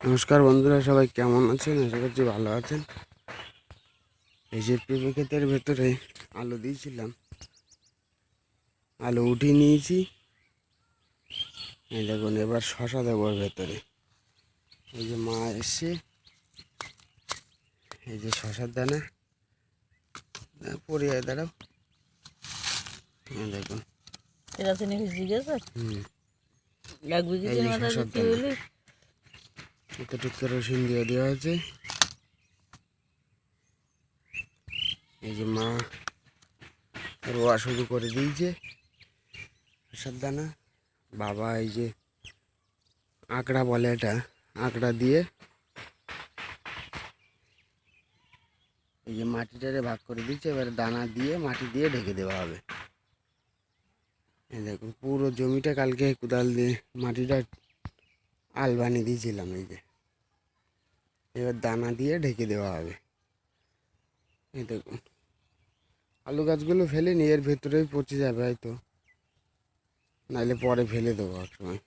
নমস্কার বন্ধুরা সবাই কেমন আছেন? আশা করছি ভালো আছেন। এই যে পেঁপে ক্ষেতের ভেতরে আলু দিয়েছিলাম। আলু উঠিয়ে নিয়েছি। এই দেখুন এবার শশা দেবো ভেতরে। এই যে মা এসছে। এই যে শশার দানা। পড়ে দাঁড়াও। দেখুন। হুম। এতটুকু কেরোসিন দিয়ে দেওয়া আছে। এই যে মা রোয়া শুরু করে দিয়েছে। সব দানা বাবা এই যে আঁকড়া বলে এটা, আঁকড়া দিয়ে এই যে মাটিটারে ভাগ করে দিচ্ছে এবার দানা দিয়ে মাটি দিয়ে ঢেকে দেওয়া হবে। এই দেখুন, পুরো জমিটা কালকে কোদাল দিয়ে মাটিটা আল বানিয়ে দিয়েছিলাম এই যে। এবার দানা দিয়ে ঢেকে দেওয়া হবে। এই দেখুন। আলু গাছগুলো ফেলে নি এর ভেতরেই পচে যাবে হয়তো। নাইলে পরে ফেলে দেবো এক সময়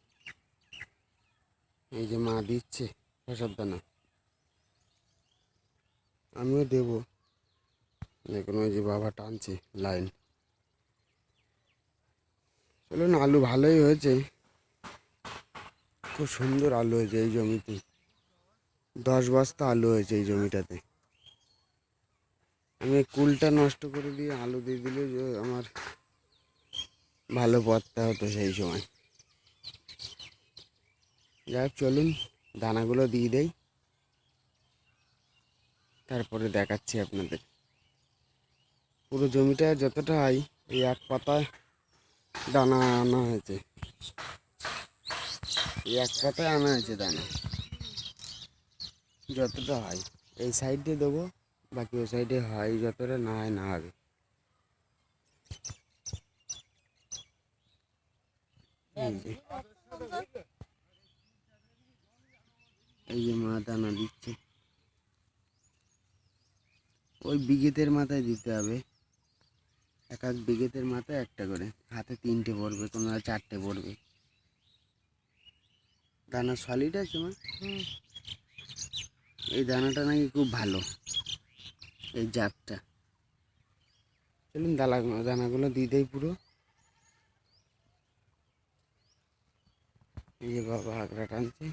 এই যে মা দিচ্ছে সব দানা। আমিও দেবো। দেখুন, ওই যে বাবা টানছে লাইন। চলুন, আলু ভালোই হয়েছে। খুব সুন্দর আলু হয়েছে এই জমিতে। দশ বস্তা আলু হয়েছে এই জমিটাতে। আমি কুলটা নষ্ট করে দিয়ে আলু দিয়ে দিলে আমার ভালো পথটা হতো সেই সময়। যাই চলুন, দানাগুলো দিয়ে দেই। তারপরে দেখাচ্ছি আপনাদের। পুরো জমিটা যতটা হয়, এই এক পাতায় দানা আনা হয়েছে। এই এক পাতায় আনা হয়েছে দানা। যতটা হয়। এই সাইড দিয়ে দেবো, বাকি ওই সাইডে হয়, যতটা না হয় না হবে। এই যে। মা দানা দিচ্ছে। ওই বিঘেতের মাথায় দিতে হবে। এক এক বিঘেতের মাথায় একটা করে। হাতে তিনটে পড়বে, কোনো চারটে পড়বে। দানা সলিড আছে মা? এই দানাটা নাকি খুব ভালো এই জাতটা। চলুন দানা দানাগুলো দিয়ে দেয় পুরো। এই যে বাবা আঁকড়া টানছে।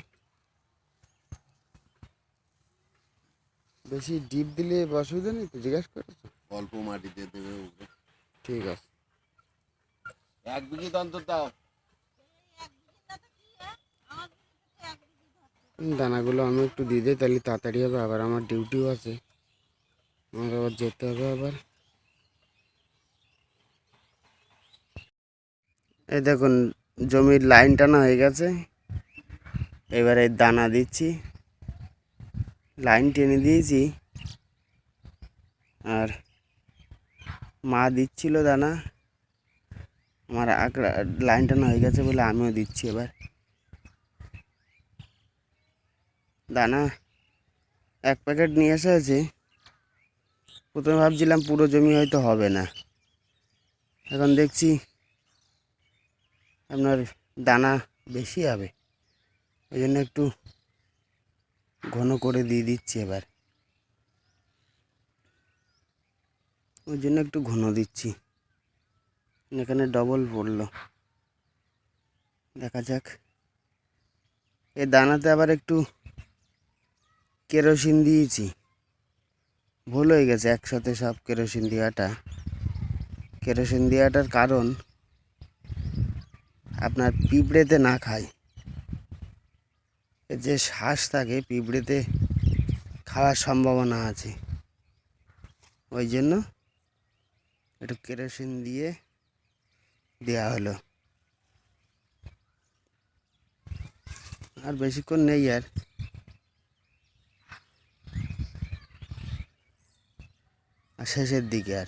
বেশি ডিপ দিলে অসুবিধা নেই তো জিজ্ঞাসা করেছ? অল্প মাটিতে দেবে। ঠিক আছে। এক বিঘি অন্তর দাও। দানাগুলো আমি একটু দিয়ে দিই, তাহলে তাড়াতাড়ি হবে। আবার আমার ডিউটিও আছে। আমার আবার যেতে হবে আবার। এই দেখুন, জমির লাইন টানা হয়ে গেছে। এবারে দানা দিচ্ছি। লাইন টেনে দিয়েছি। আর মা দিচ্ছিল দানা। আমার আঁকড়া লাইন টানা হয়ে গেছে বলে আমিও দিচ্ছি এবার। দানা এক প্যাকেট নিয়ে আসা আছে। প্রথমে ভাবছিলাম পুরো জমি হয়তো হবে না। এখন দেখছি আপনার দানা বেশি হবে। ওই জন্য একটু ঘন করে দিয়ে দিচ্ছি এবার। ওই জন্য একটু ঘন দিচ্ছি। এখানে ডবল পড়ল। দেখা যাক। এই দানাতে আবার একটু কেরোসিন দিয়েছি। ভুল হয়ে গেছে, একসাথে সব কেরোসিন দেওয়াটা। কেরোসিন দেওয়াটার কারণ, আপনার পিঁপড়েতে না খায় যে শ্বাস থাকে, পিঁপড়েতে খাওয়ার সম্ভাবনা আছে। ওই জন্য একটু কেরোসিন দিয়ে দেওয়া হলো। আর বেশিক্ষণ নেই আর। আর শেষের দিকে আর।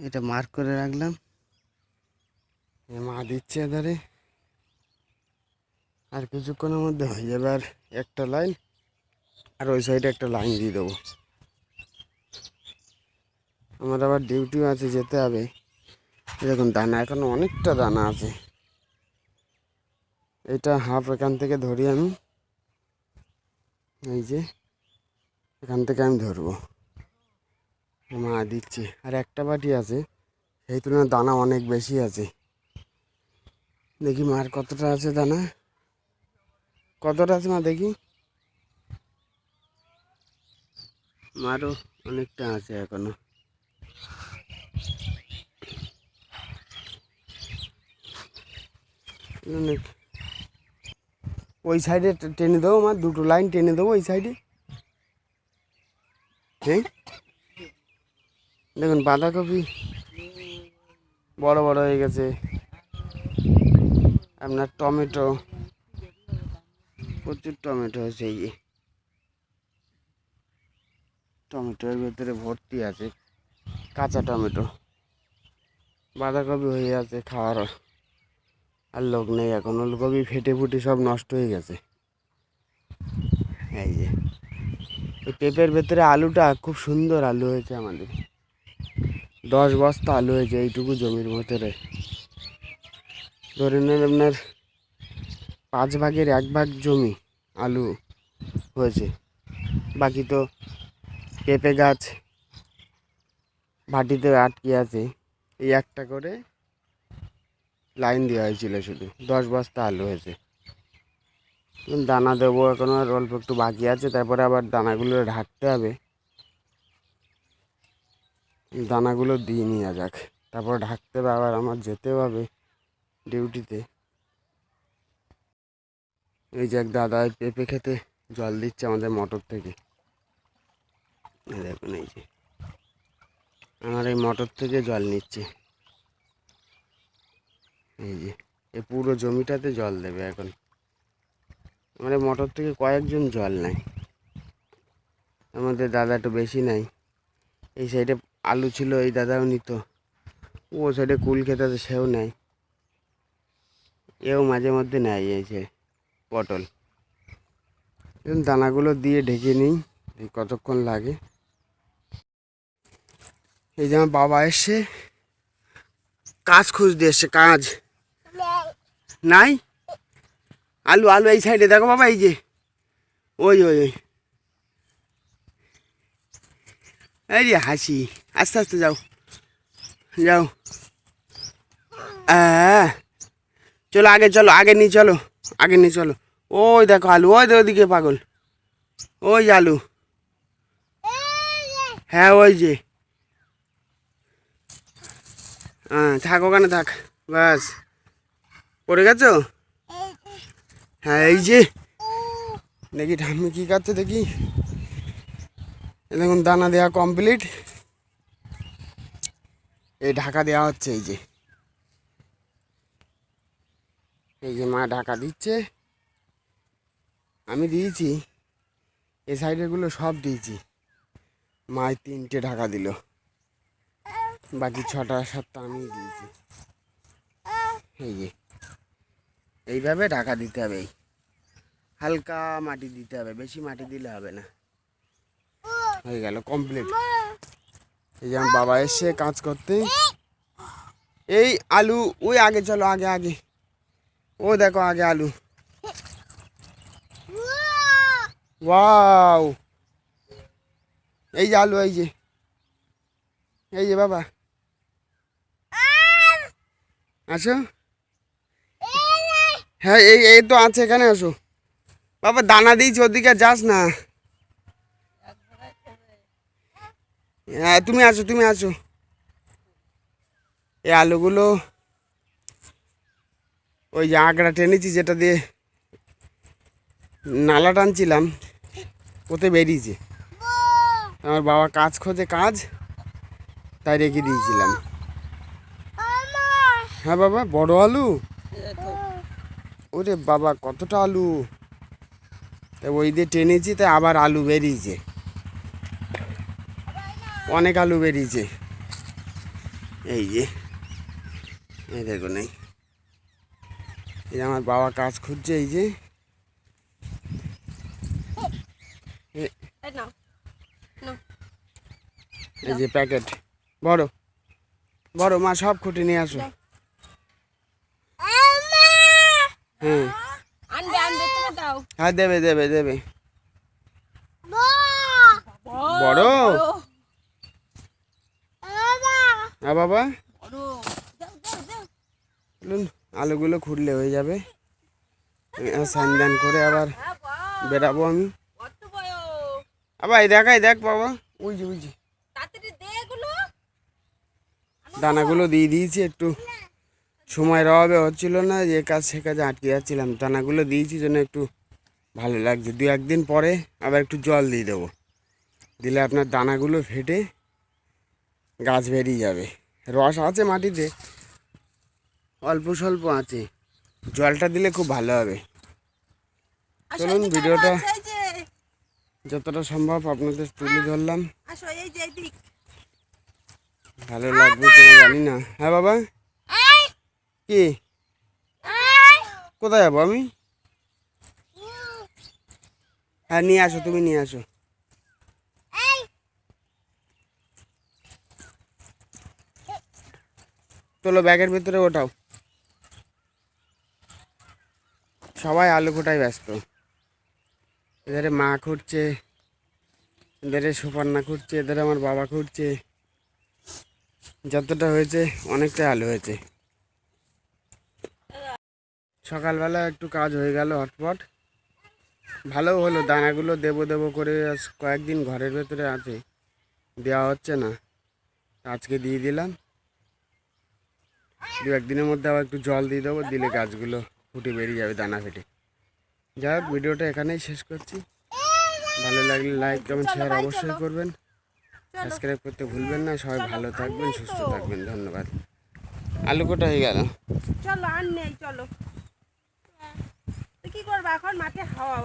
এটা মার্ক করে রাখলাম। মা দিচ্ছে এধারে। আর কিছুক্ষণের মধ্যে হয়ে যাবে আর একটা লাইন আর ওই সাইডে একটা লাইন দিয়ে দেবো। আমার আবার ডিউটিও আছে যেতে হবে। এরকম দানা এখনও অনেকটা দানা আছে। এটা হাফ এখান থেকে ধরি আমি। এই যে, এখান থেকে আমি ধরবো। মা দিচ্ছে। আর একটা বাটি আছে, সেই তুলনায় দানা অনেক বেশি আছে। দেখি মার কতটা আছে দানা। কতটা আছে মা দেখি। মারও অনেকটা আছে এখনও। অনেক। ওই সাইডে টেনে দেবো আমার দুটো লাইন টেনে দেবো ওই সাইডে। হ্যাঁ দেখুন, বাঁধাকপি বড় বড় হয়ে গেছে। আপনার টমেটো, প্রচুর টমেটো হয়েছে এই টমেটোর ভেতরে ভর্তি আছে, কাঁচা টমেটো। বাঁধাকপি হয়ে আছে খাওয়ার। আর লোক নেই এখন। ওলকপি ফেটে ফুটে সব নষ্ট হয়ে গেছে। এই যে। এই পেঁপের ভেতরে আলুটা খুব সুন্দর আলু হয়েছে আমাদের। দশ বস্তা আলু হয়েছে এইটুকু জমির ভেতরে। ধরে নেন আপনার পাঁচ ভাগের এক ভাগ জমি আলু হয়েছে। বাকি তো পেঁপে গাছ ভাটিতে আটকে আছে। এই একটা করে লাইন দেওয়া হয়েছিল শুধু। দশ বস্তা আলু হয়েছে। দানা দেবো এখনও, আর অল্প একটু বাকি আছে। তারপরে আবার দানাগুলো ঢাকতে হবে। দানাগুলো দিয়ে নেওয়া যাক। তারপর ঢাকতে হবে, আবার আমার যেতে হবে ডিউটিতে। এই যে এক দাদা পেঁপে খেতে জল দিচ্ছে আমাদের মোটর থেকে। দেখুন এই যে। আমার এই মোটর থেকে জল নিচ্ছে। এই যে, এই পুরো জমিটাতে জল দেবে এখন। আমার মোটর থেকে কয়েকজন জল নেয়। আমাদের দাদা একটু বেশি নাই এই সাইডে আলু ছিল, এই দাদাও নিত। ও সাইডে কুল খেতে সেও নেয়। এও মাঝে মধ্যে নেয় এই যে পটল। দানাগুলো দিয়ে ঢেকে নিই, এই কতক্ষণ লাগে। এই যে আমার বাবা এসছে, কাজ খুঁজতে এসছে, কাজ। নাই? আলু আলু এই সাইডে দেখো বাবা এই যে। ওই ওই ওই। এই যে হাসি। আস্তে আস্তে যাও। যাও। আহ, চলো আগে চলো আগে নিয়ে চলো আগে নিয়ে চলো। ওই দেখো আলু ওই দেখো ওদিকে পাগল। ওই আলু। হ্যাঁ ওই যে। হ্যাঁ থাক ওখানে থাক। বাস পড়ে গেছো? হ্যাঁ এই যে। দেখি ঠাম্মি কী খাচ্ছে দেখি। দেখুন, দানা দেওয়া কমপ্লিট এই ঢাকা দেওয়া হচ্ছে, এই যে। এই যে মা ঢাকা দিচ্ছে। আমি দিয়েছি। এই সাইডেরগুলো সব দিয়েছি। মায় তিনটে ঢাকা দিল। বাকি ছটা সাতটা আমি দিয়েছি। এই যে। এইভাবে ঢাকা দিতে হবে। হালকা মাটি দিতে হবে, বেশি মাটি দিলে হবে না। হয়ে গেল কমপ্লিট এই যে বাবা এসে কাজ করতে। এই আলু, ওই আগে চলো, আগে আগে। ও দেখো আগে আলু। ওয়াও। এই যে আলু, এই যে। এই যে বাবা। আসো। হ্যাঁ এই এই তো আছে, এখানে আসো। বাবা, দানা দিয়েছি, ওদিকে যাস না। হ্যাঁ তুমি আসো তুমি আসো। এই আলুগুলো, ওই যে আঁকড়া টেনেছি যেটা দিয়ে নালা টানছিলাম ওতে বেরিয়েছে? আমার বাবা কাজ খোঁজে কাজ, তাই রেখে দিয়েছিলাম। হ্যাঁ বাবা, বড় আলু? ওরে বাবা কতটা আলু? তা ওই দিয়ে টেনেছি তাই আবার আলু বেরিয়েছে। অনেক আলু বেরিয়েছে। এই যে এই দেখুন এই এই যে আমার বাবা কাজ খুঁজছে এই যে। এই যে প্যাকেট। বড় বড় মা সব খুঁটে নিয়ে আসো। হ্যাঁ হ্যাঁ দেবে দেবে দেবে। বড়। হ্যাঁ বাবা। আলুগুলো খুঁড়লে হয়ে যাবে। স্নান দান করে আবার বেরাবো আমি। আবার এই দেখাই দেখ বাবা। ওই যে ওই যে। দানাগুলো দিয়ে দিয়েছি একটু। সময়ের অভাবে হচ্ছিল না যে কাজ সে কাজে আটকে যাচ্ছিলাম। দানাগুলো দিয়েছি জন্য একটু ভালো লাগছে। দু একদিন পরে আবার একটু জল দিয়ে দেবো। দিলে আপনার দানাগুলো ফেটে গাছ বেরিয়ে যাবে। রস আছে মাটিতে অল্প স্বল্প আছে। জলটা দিলে খুব ভালো হবে। চলুন ভিডিওটা যতটা সম্ভব আপনাদের তুলে ধরলাম। ভালো লাগবে কিনা জানি না। হ্যাঁ বাবা? কি? কোথায় যাব আমি? হ্যাঁ নিয়ে আসো, তুমি নিয়ে আসো। তোলো ব্যাগের ভিতরে ওঠাও। সবাই আলু কোটায় ব্যস্ত। এধারে মা খুঁড়ছে, এধারে সুপান্না খুঁড়ছে, এধারে আমার বাবা খুঁড়ছে। যতটা হয়েছে, অনেকটাই আলু হয়েছে। সকালবেলা একটু কাজ হয়ে গেল হটপট। ভালো হলো দানাগুলো দেবো দেবো করে আজ কয়েকদিন ঘরের ভেতরে আছে দেওয়া হচ্ছে না। আজকে দিয়ে দিলাম। দু একদিনের মধ্যে আবার একটু জল দিয়ে দেবো দিলে গাছগুলো ফুটে বেরিয়ে যাবে দানা ফেটে। যাই হোক ভিডিওটা এখানেই শেষ করছি। ভালো লাগলে লাইক কমেন্ট শেয়ার অবশ্যই করবেন। সাবস্ক্রাইব করতে ভুলবেন না সবাই ভালো থাকবেন সুস্থ থাকবেন ধন্যবাদ। আলু কোটা হয়ে গেল? চলো আর নেই চলো। কি করব? এখন মাঠে হাওয়া